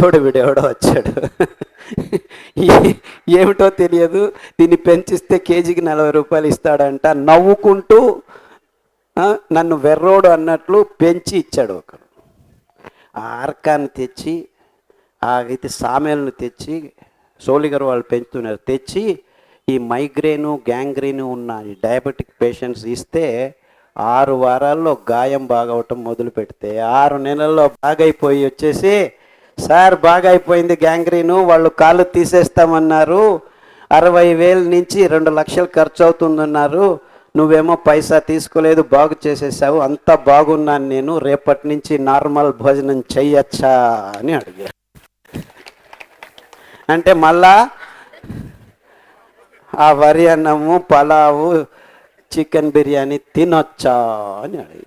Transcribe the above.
చూడు వీడెవడో వచ్చాడు. ఏమిటో తెలియదు. దీన్ని పెంచిస్తే కేజీకి నలభై రూపాయలు ఇస్తాడంట. నవ్వుకుంటూ నన్ను వెర్రోడు అన్నట్లు పెంచి ఇచ్చాడు ఒకడు. ఆ అర్కాన్ని తెచ్చి ఆ అయితే సామెలను తెచ్చి సోలిగర్ వాళ్ళు పెంచుతున్నారు. తెచ్చి ఈ మైగ్రేను గ్యాంగ్రీను ఉన్న ఈ డయాబెటిక్ పేషెంట్స్ ఇస్తే ఆరు వారాల్లో గాయం బాగవటం మొదలు పెడితే ఆరు నెలల్లో బాగైపోయి వచ్చేసి సార్ బాగా అయిపోయింది గ్యాంగ్రీను వాళ్ళు కాళ్ళు తీసేస్తామన్నారు. అరవై వేల నుంచి రెండు లక్షలు ఖర్చు అవుతుందన్నారు నువ్వేమో పైసా తీసుకోలేదు బాగు చేసేసావు అంతా బాగున్నాను నేను రేపటి నుంచి నార్మల్ భోజనం చెయ్యొచ్చా అని అడిగా. అంటే మళ్ళా ఆ వరి అన్నము పలావు చికెన్ బిర్యానీ తినొచ్చా అని అడిగి.